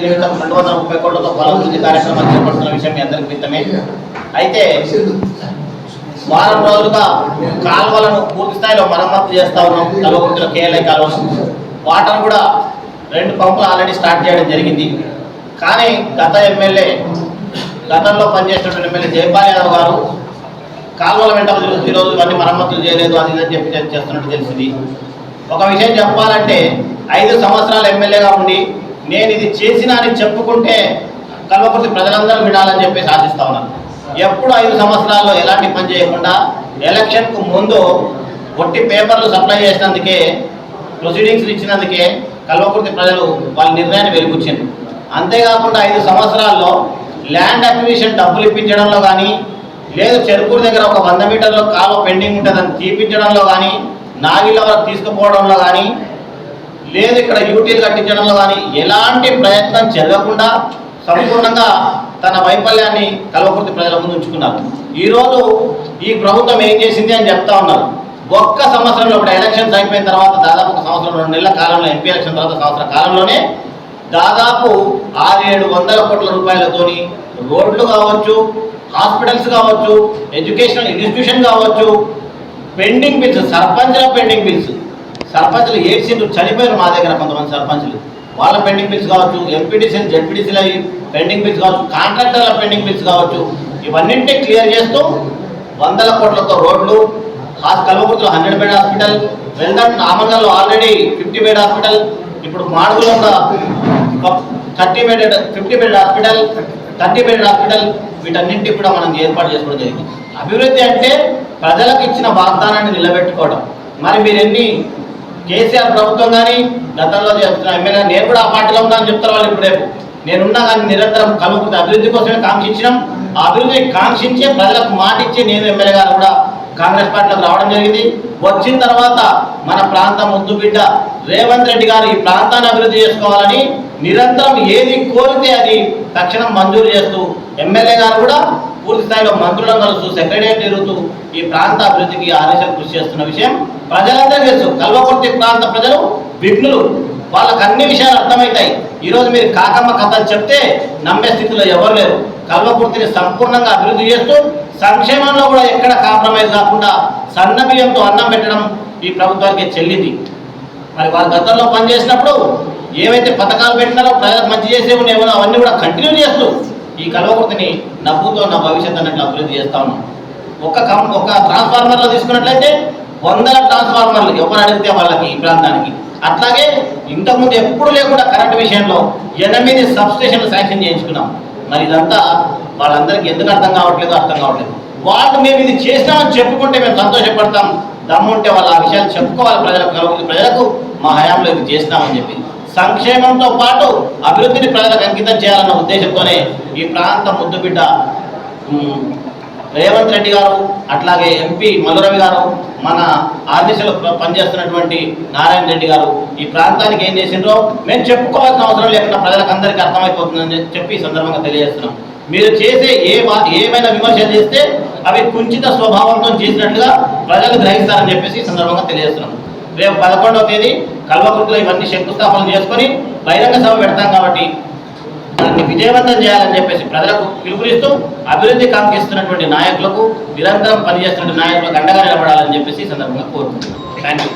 జీవితం రెండు వందల ముప్పై కోట్లతో పొల కార్యక్రమాలు చేపడుతున్న విషయం మీ అందరికి మిత్తమే. అయితే వారం రోజులుగా కాలువలను పూర్తి స్థాయిలో మరమ్మతు చేస్తా ఉన్నాం. కల్వకుర్తిలో కేఎల్ఐ కాలువను వాటర్ కూడా రెండు పంపులు ఆల్రెడీ స్టార్ట్ చేయడం జరిగింది. కానీ గత ఎమ్మెల్యే గతంలో పనిచేసినటువంటి ఎమ్మెల్యే జయపాల్ యాదవ్ గారు కాలువల వెంట ఈ ఈరోజు ఇవన్నీ మరమ్మతులు చేయలేదు అది ఇదని చెప్పి చేస్తున్నట్టు తెలిసింది. ఒక విషయం చెప్పాలంటే ఐదు సంవత్సరాలు ఎమ్మెల్యేగా ఉండి నేను ఇది చేసినా అని చెప్పుకుంటే కల్వకుర్తి ప్రజలందరూ వినాలని చెప్పేసి ఆశిస్తా ఉన్నాను. ఎప్పుడు ఐదు సంవత్సరాల్లో ఎలాంటి పని చేయకుండా ఎలక్షన్కు ముందు ఒట్టి పేపర్లు సప్లై చేసినందుకే ప్రొసీడింగ్స్ ఇచ్చినందుకే కల్వకుర్తి ప్రజలు వాళ్ళ నిర్ణయాన్ని వెలుగుచ్చింది అంతేకాకుండా ఐదు సంవత్సరాల్లో ల్యాండ్ అక్విజిషన్ డబ్బులు ఇప్పించడంలో కానీ లేదు చెరుకూరు దగ్గర ఒక వంద మీటర్లో కాలువ పెండింగ్ ఉంటుందని తీపించడంలో కానీ నాగిళ్ళ వరకు తీసుకుపోవడంలో కానీ లేదు ఇక్కడ యూటీలు కట్టించడంలో కానీ ఎలాంటి ప్రయత్నం జరగకుండా సంపూర్ణంగా తన వైఫల్యాన్ని కల్వకుర్తి ప్రజల ముందు ఉంచుకున్నారు. ఈరోజు ఈ ప్రభుత్వం ఏం చేసింది అని చెప్తా ఉన్నారు. ఒక్క సంవత్సరంలో ఇప్పుడు ఎలక్షన్స్ అయిపోయిన తర్వాత దాదాపు ఒక సంవత్సరం రెండు నెలల కాలంలో ఎంపీ ఎలక్షన్ తర్వాత సంవత్సర కాలంలోనే దాదాపు ఆరు ఏడు వందల కోట్ల రూపాయలతోని రోడ్లు కావచ్చు హాస్పిటల్స్ కావచ్చు ఎడ్యుకేషనల్ ఇన్స్టిట్యూషన్ కావచ్చు పెండింగ్ బిల్స్ సర్పంచ్ల పెండింగ్ బిల్స్ సర్పంచ్లు ఏడ్చిండ్రు చనిపోయారు మా దగ్గర కొంతమంది సర్పంచ్లు. వాళ్ళ పెండింగ్ బిల్స్ కావచ్చు ఎంపీటీసీలు జెడ్పీటీసీల పెండింగ్ బిల్స్ కావచ్చు కాంట్రాక్టర్ల పెండింగ్ బిల్స్ కావచ్చు ఇవన్నింటినీ క్లియర్ చేస్తూ వందల కోట్లతో రోడ్లు హాస్ కల్వకుర్తిలో హండ్రెడ్ బెడ్ హాస్పిటల్ వెల్దన్ నామన్నలో ఆల్రెడీ ఫిఫ్టీ బెడ్ హాస్పిటల్ ఇప్పుడు మాడుగులో ఉన్న thirty bed fifty bed hospital thirty bed hospital వీటన్నింటికి కూడా మనం ఏర్పాటు చేసుకోవడం జరిగింది. అభివృద్ధి అంటే ప్రజలకు ఇచ్చిన వాగ్దానాన్ని నిలబెట్టుకోవడం. మరి మీరు ఎన్ని కేసీఆర్ ప్రభుత్వం కానీ గతంలో చెప్తున్నా ఎమ్మెల్యే నేను కూడా ఆ పార్టీలో ఉన్నానని చెప్తారు వాళ్ళు ఇప్పుడు రేపు. నేనున్నా కానీ నిరంతరం కలుపుతుంది అభివృద్ధి కోసమే కాంక్షించినాం. ఆ అభివృద్ధిని కాంక్షించే ప్రజలకు మాట ఇచ్చి నేను ఎమ్మెల్యే గారు కూడా కాంగ్రెస్ పార్టీలోకి రావడం జరిగింది. వచ్చిన తర్వాత మన ప్రాంతం ముద్దు బిడ్డ రేవంత్ రెడ్డి గారు ఈ ప్రాంతాన్ని అభివృద్ధి చేసుకోవాలని నిరంతరం ఏది కోరితే అది తక్షణం మంజూరు చేస్తూ ఎమ్మెల్యే గారు కూడా పూర్తి స్థాయిలో మంత్రులను కలుస్తూ సెక్రటరియట్ తిరుగుతూ ఈ ప్రాంత అభివృద్ధికి ఆలస్యం కృషి చేస్తున్న విషయం ప్రజలందరూ తెలుసు. కల్వకుర్తి ప్రాంత ప్రజలు విఘ్నులు. వాళ్ళకు అన్ని విషయాలు అర్థమవుతాయి. ఈరోజు మీరు కాకమ్మ కథలు చెప్తే నమ్మే స్థితిలో ఎవరు లేరు. కల్వకుర్తిని సంపూర్ణంగా అభివృద్ధి చేస్తూ సంక్షేమంలో కూడా ఎక్కడ కాంప్రమైజ్ కాకుండా సన్న బియ్యంతో అన్నం పెట్టడం ఈ ప్రభుత్వానికి చెల్లింది. మరి వారు గతంలో పనిచేసినప్పుడు ఏవైతే పథకాలు పెట్టినారో ప్రజలకు మంచి చేసే ఉన్నాయో అవన్నీ కూడా కంటిన్యూ చేస్తూ ఈ కలవకృతిని నవ్వుతో నా భవిష్యత్ అన్నట్లు అభివృద్ధి చేస్తా ఉన్నాం. ఒక కం ఒక ట్రాన్స్ఫార్మర్లో తీసుకున్నట్లయితే వందల ట్రాన్స్ఫార్మర్లు ఎవరు అడిగితే వాళ్ళకి ఈ ప్రాంతానికి. అట్లాగే ఇంతకుముందు ఎప్పుడు లేకుండా కరెంట్ విషయంలో ఎనిమిది సబ్స్టేషన్లు శాంక్షన్ చేయించుకున్నాం. మరి ఇదంతా వాళ్ళందరికీ ఎందుకు అర్థం కావట్లేదు అర్థం కావట్లేదు. వాళ్ళు మేము ఇది చేస్తామని చెప్పుకుంటే మేము సంతోషపడతాం. దమ్ముంటే వాళ్ళు ఆ విషయాలు చెప్పుకోవాలి ప్రజలకు. ప్రజలకు మా హయాంలో ఇది చేస్తామని చెప్పి. సంక్షేమంతో పాటు అభివృద్ధిని ప్రజలకు అంకితం చేయాలన్న ఉద్దేశంతోనే ఈ ప్రాంత ముద్దుబిడ్డ రేవంత్ రెడ్డి గారు అట్లాగే ఎంపీ మల్లురవి గారు మన ఆర్టీసీలో పనిచేస్తున్నటువంటి నారాయణ రెడ్డి గారు ఈ ప్రాంతానికి ఏం చేసిండ్రో మేము చెప్పుకోవాల్సిన అవసరం లేకుండా ప్రజలకు అందరికీ అర్థమైపోతుందని చెప్పి ఈ సందర్భంగా తెలియజేస్తున్నాం. మీరు చేసే ఏ వా- ఏమైనా విమర్శలు చేస్తే అవి కుంచిత స్వభావంతో చేసినట్లుగా ప్రజలు గ్రహిస్తారని చెప్పేసి సందర్భంగా తెలియజేస్తున్నాం. రేపు పదకొండవ తేదీ కల్వకుర్తిలో ఇవన్నీ శంకుస్థాపన చేసుకొని బహిరంగ సభ పెడతాం కాబట్టి దాన్ని విజయవంతం చేయాలని చెప్పేసి ప్రజలకు పిలుపునిస్తూ అభివృద్ధి కాంక్షిస్తున్నటువంటి నాయకులకు నిరంతరం పనిచేస్తున్న నాయకులకు అండగా నిలబడాలని చెప్పేసి ఈ సందర్భంగా కోరుకుంటున్నాను థ్యాంక్ యూ